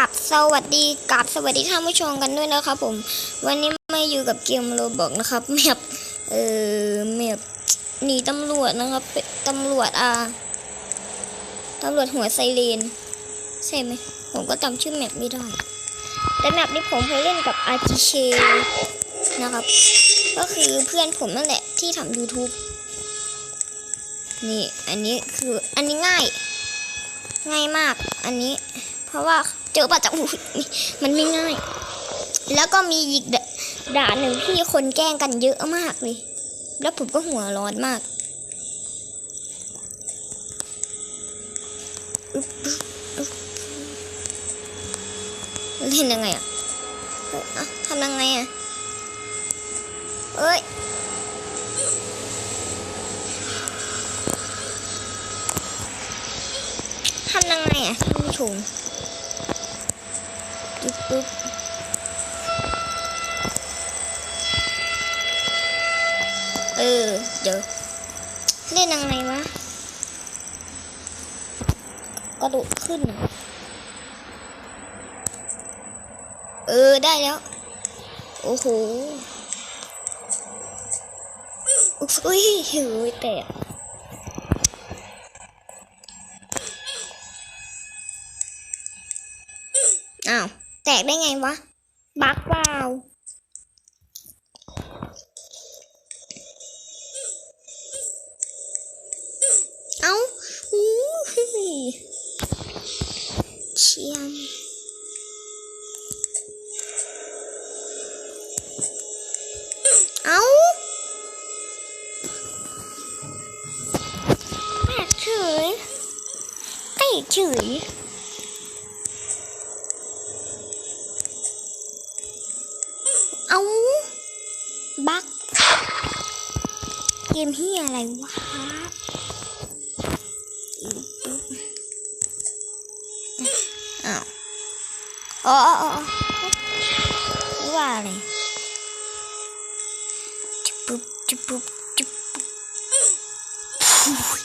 กับสวัสดีกับสวัสดีท่านผู้ชมกันด้วยนะครับผม วันนี้มาอยู่กับเกมโรบอกนะครับแมปเอ่อแมปหนีตำรวจนะครับตำรวจอ่าตำรวจหัวไซเรนใช่ไหมผมก็จำชื่อแมปไม่ได้ แต่แมปนี้ผมเคยเล่นกับอาจิเชนะครับ ก็คือเพื่อนผมนั่นแหละที่ทำ YouTube นี่ อันนี้คือ อันนี้ง่าย ง่ายมาก อันนี้ เพราะว่า เจอประจำอุ๊ยมันไม่ง่าย แล้วก็มีอีกด่านหนึ่งที่คนแกล้งกันเยอะมากเลย แล้วผมก็หัวร้อนมากเล่นยังไงอะเอ้ยอะทำยังไงอะเอ้ยทำยังไงอะท่านผู้ชม ปึ๊บปึ๊บเออ เดี๋ยว เล่นยังไงวะกระโดดขึ้น เออ ได้แล้ว โอ้โห อุ้ยเฮ้ยแตก อ้าว แตกได้ไงวะ บักเปล่าเอ้าอู้หูเชียมเอ้าแปลกเฉยแปลกเฉย มที่อะไรวะอ้าวอ๋ออ๋ออ๋อว่าอะไรจุ๊บจุ๊บจุ๊บอุ๊ย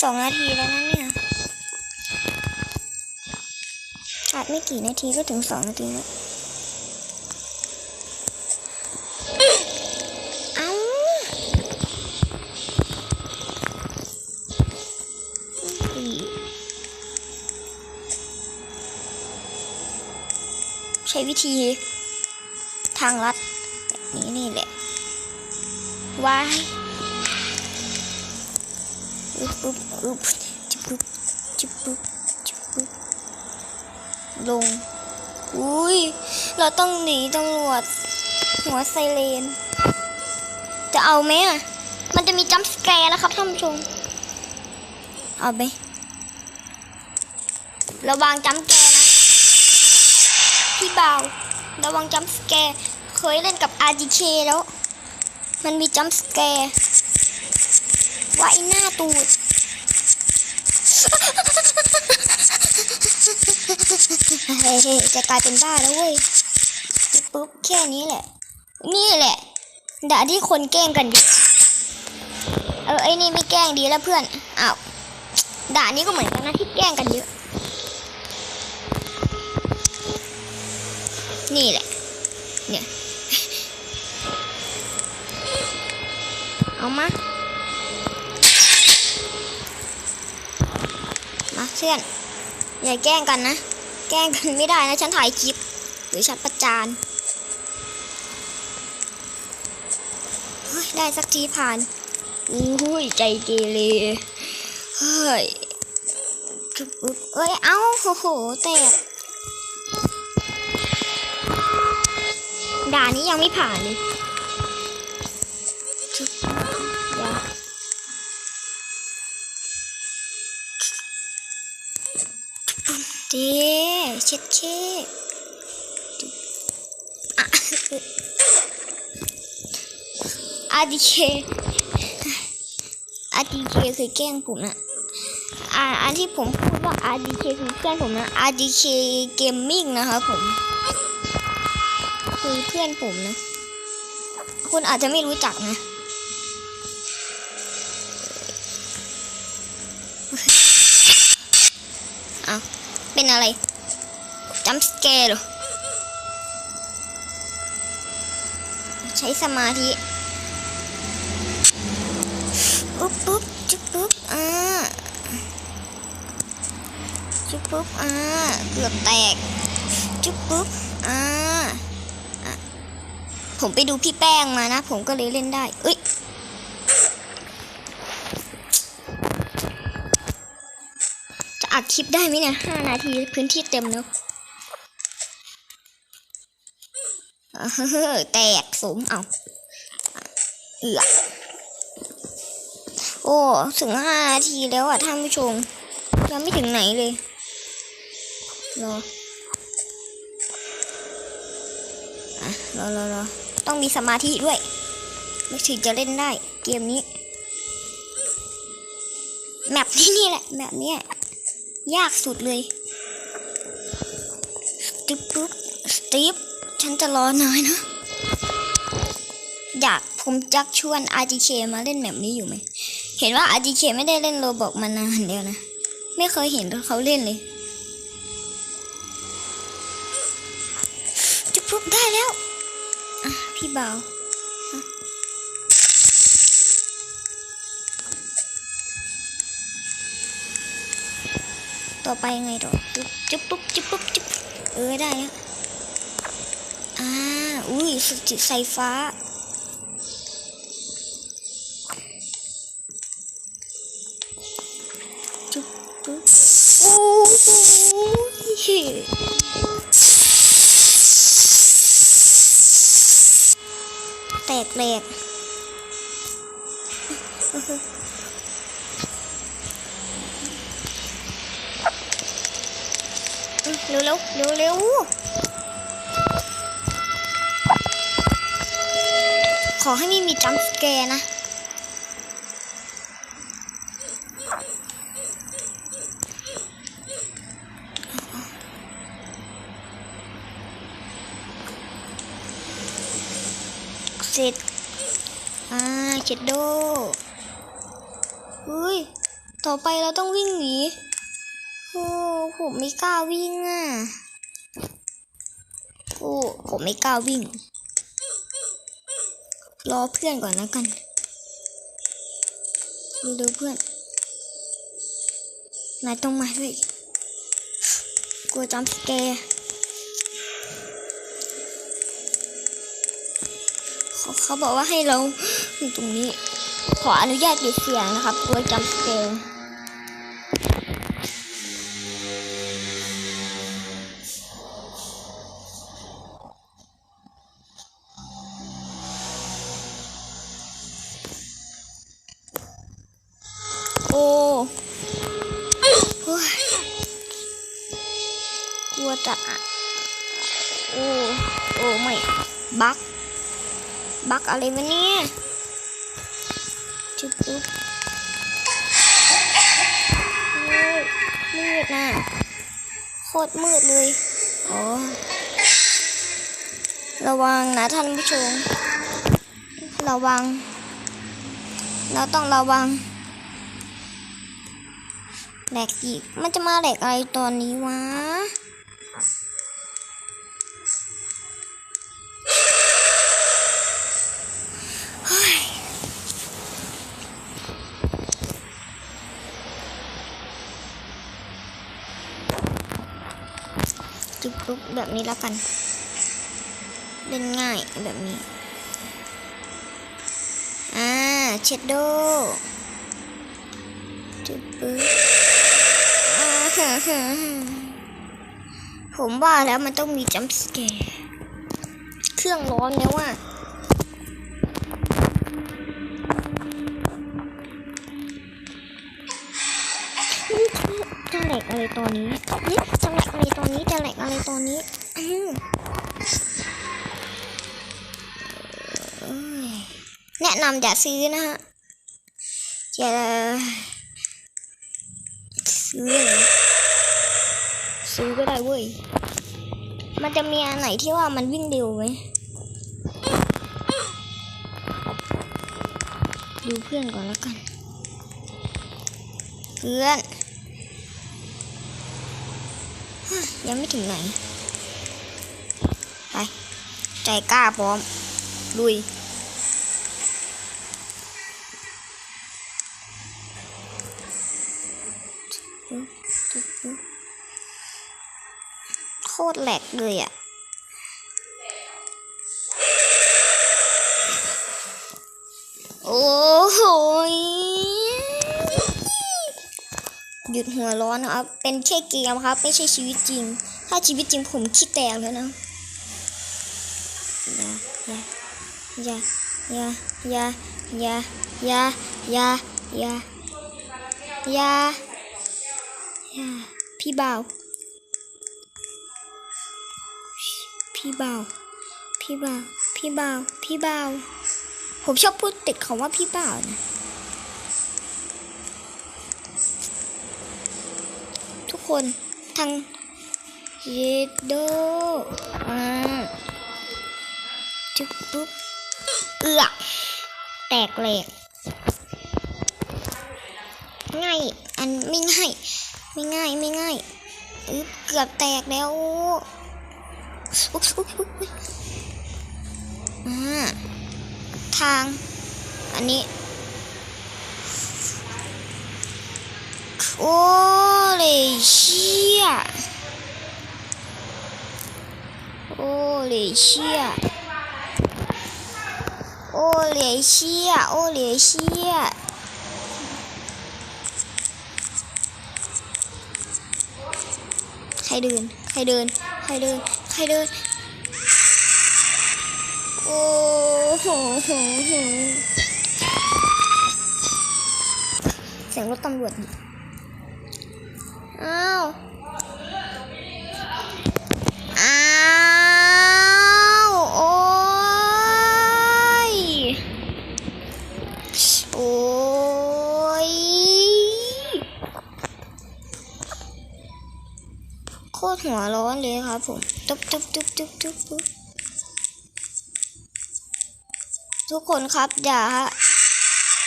สองนาทีแล้วนะเนี่ยอาจไม่กี่นาทีก็ถึงสองนาทีแล้ว ใช้วิธีทางลัดแบบนี้นี่แหละวายอึ๊บอึ๊บอึ๊บจิบปึ๊บจิบปึ๊บจิบปึ๊บลง อุ้ย เราต้องหนีตำรวจ หัวไซเรน จะเอาไหมอะ มันจะมีจัมป์สแกร์นะครับท่านผู้ชม เอาไหมระวังจัมป์สแก ร์นะพี่เบาระวังจัมป์สแกร์เคยเล่นกับ RGK แล้ว มันมีจัมป์สแกร์ว่าไว้หน้าตูด จะกลายเป็นบ้าแล้วเว้ยปุ๊บแค่นี้แหละ นี่แหละด่าที่คนแกล้งกันเยอะเออไอ้นี่ไม่แกล้งดีแล้วเพื่อนอ้าวด่านี้ก็เหมือนกันนะที่แกล้งกันเยอะ นี่แหละ เนี่ย เอามา มาเพื่อน อย่าแกล้งกันนะ แกล้งกันไม่ได้นะ ฉันถ่ายคลิป หรือฉันประจานเฮ้ยได้สักทีผ่าน อุ้ยใจเกเรเฮ้ยจุ๊บเอ้ย เอ้าโอ้โหแตก ด่านนี้ยังไม่ผ่านเลยเดี๋ยวเด้เช็ดเช็ดอาดีเคอาดีเคเคยแกล้งผมนะอ่าอันที่ผมพูดว่าอาดีเคคือเพื่อนผมนะอาดีเคเกมมิ่งนะครับผม คือเพื่อนผมนะ คุณอาจจะไม่รู้จักนะ เอาเป็นอะไรจัมสแกร์เหรอ ใช้สมาธิปุ๊บปุ๊บจุ๊บปุ๊บอ่าจุ๊บปุ๊บอ่าเกือบแตกจุ๊บปุ๊บ ผมไปดูพี่แป้งมานะ ผมก็เลยเล่นได้เอ้ยจะอัดคลิปได้ไหมเนี่ยห้านาทีพื้นที่เต็มแล้วอ่าเฮ้อแตกสมเอาเอือโอ้ ถึงห้านาทีแล้วอะท่านผู้ชมยังไม่ถึงไหนเลยรอรอรอรอ ต้องมีสมาธิด้วยไม่ถึงจะเล่นได้ เกมนี้แมปที่นี่แหละแบบเนี้ยากสุดเลยสติปปุ๊บสติปฉันจะรอนายนะอยากผมจักชวน RGK มาเล่นแบบนี้อยู่ไหม เห็นว่า RGK ไม่ได้เล่นโรบอกมานานแล้วนะ ไม่เคยเห็นเขาเล่นเลยจุดปุ๊บได้แล้ว อะพี่บ่าวอะต่อไปไงต่อจุ๊บจุ๊บปุ๊บจุ๊บปุ๊บจุ๊บเออได้แล้วอ่าอุ้ยสจิไฟฟ้าจุ๊บปุ๊บโอ้โห แตกแหลกเร็วเร็วเร็วเร็วขอให้ไม่มีจัมป์สแกร์นะเสร็จ เจ็ดโดอุ้ย ต่อไปเราต้องวิ่งหนีโอ้ผมไม่กล้าวิ่งอะโอ้ผมไม่กล้าวิ่ง รอเพื่อนก่อนแล้วกันเร็วๆเพื่อนนายต้องมาด้วยกลัวจำสแกร์เขาบอกว่าให้เรา อยู่ตรงนี้ ขออนุญาตปิดเสียงนะครับกลัวจำสเกลโอ้โอ้กลัวจะอะโอ้ โอ้ ไม่ บัก บักอะไรวะเนี่ย จุ๊บปุ๊บมืดนะโคตรมืดเลยอ๋อระวังนะท่านผู้ชม ระวัง เราต้องระวังแหลกอีก มันจะมาแหลกอะไรตอนนี้วะุ๊บแบบนี้แล้วกัน เล่นง่ายแบบนี้ อ่า เชดโดจุ๊บปึ๊บอ่าฮะฮะผมว่าแล้วมันต้องมีจัมป์สแกร์เครื่องร้อนแล้วว่า ตอนนี้เฮ้ยจะแหลกอะไรตอนนี้จะแหลกอะไรตอนนี้แนะนำอย่าซื้อนะฮะอย่าซื้อซื้อก็ได้เว้ย มันจะมีอันไหนที่ว่ามันวิ่งเร็วไหมดูเพื่อนก่อนแล้วกัน เพื่อน ยังไม่ถึงไหน ไป ใจกล้าพร้อม ลุย โคตรแหลกเลยอะโอ้โห หยุดหัวร้อนนะครับ เป็นแค่เกมครับ ไม่ใช่ชีวิตจริง ถ้าชีวิตจริงผมคิดแตกแล้วนะอย่าอย่าอย่าอย่าอย่าอย่าอย่าอย่าอย่าอย่าพี่บ่าวพี่บ่าวพี่บ่าวพี่บ่าวพี่บ่าวผมชอบพูดติดคำว่าพี่บ่าวนะ ทุก คนทางเยดโดอ่าจุ๊บปุ๊บเอือกแตกแหลกง่ายอันไม่ง่ายไม่ง่ายไม่ง่ายเกือบแตกแล้วอุ๊บอุ๊บอุ๊บอ่าทาง อันนี้ โอ้ยเชี่ย โอ้เลเชียโอ้เลเชียโอ้เลเชียใครเดิน ใครเดิน ใครเดิน ใครเดิน โอ้โหโหโหเสียงรถตำรวจดิอ้าวอ้าว หัวร้อนเลยครับผมตุ๊บตุ๊บตุ๊บตุ๊บตุ๊บตุ๊บทุกคนครับ อย่าฮะ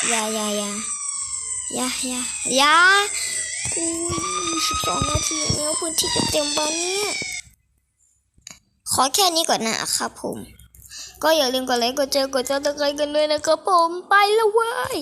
อย่าอย่าอย่าอย่าอย่าอย่าอุ้ยสิบสองนาทีแล้วพื้นที่จะเต็มบ้านเนี่ยขอแค่นี้ก่อนนะครับผม ก็อย่าลืมกดไลค์กดแชร์กดซับสไครต์กันด้วยนะครับผมไปแล้วเว้ย